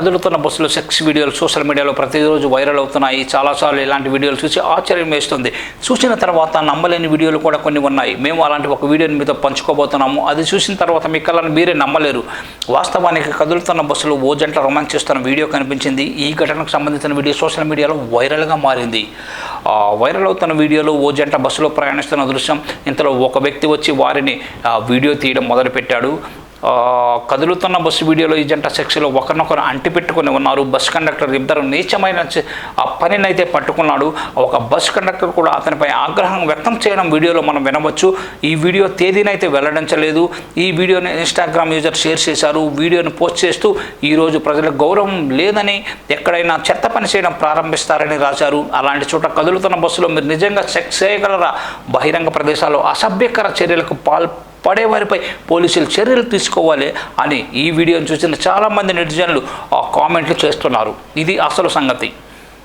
కదులుతున్న బస్సులు సెక్స్ వీడియోలు సోషల్ మీడియాలో ప్రతిరోజు వైరల్ అవుతున్నాయి. చాలాసార్లు ఇలాంటి వీడియోలు చూసి ఆశ్చర్యం వేస్తుంది. చూసిన తర్వాత నమ్మలేని వీడియోలు కూడా కొన్ని ఉన్నాయి. మేము అలాంటి ఒక వీడియోని మీతో పంచుకోబోతున్నాము. అది చూసిన తర్వాత మీ కళ్ళని మీరే నమ్మలేరు. వాస్తవానికి కదులుతున్న బస్సులో ఓ జంట రొమాన్స్ చేస్తున్న వీడియో కనిపించింది. ఈ ఘటనకు సంబంధించిన వీడియో సోషల్ మీడియాలో వైరల్గా మారింది. వైరల్ అవుతున్న వీడియోలో ఓ జంట బస్సులో ప్రయాణిస్తున్న దృశ్యం. ఇంతలో ఒక వ్యక్తి వచ్చి వారిని వీడియో తీయడం మొదలుపెట్టాడు. కదులుతున్న బస్సు వీడియోలో ఈ జంట సెక్స్లో ఒకరినొకరు అంటిపెట్టుకుని ఉన్నారు. బస్ కండక్టర్ ఇద్దరు నీచమైన ఆ పనినైతే పట్టుకున్నాడు. ఒక బస్ కండక్టర్ కూడా అతనిపై ఆగ్రహం వ్యక్తం చేయడం వీడియోలో మనం వినవచ్చు. ఈ వీడియో తేదీనైతే వెల్లడించలేదు. ఈ వీడియోని ఇన్స్టాగ్రామ్ యూజర్ షేర్ చేశారు. వీడియోని పోస్ట్ చేస్తూ ఈరోజు ప్రజలకు గౌరవం లేదని ఎక్కడైనా చెత్త పని చేయడం ప్రారంభిస్తారని రాశారు. అలాంటి చోట కదులుతున్న బస్సులో మీరు నిజంగా సెక్స్ చేయగలరా? బహిరంగ ప్రదేశాల్లో అసభ్యకర చర్యలకు పాల్ పడేవారిపై పోలీసులు చర్యలు తీసుకోవాలి అని ఈ వీడియోని చూసిన చాలామంది నెటిజన్లు ఆ కామెంట్లు చేస్తున్నారు. ఇది అసలు సంగతి.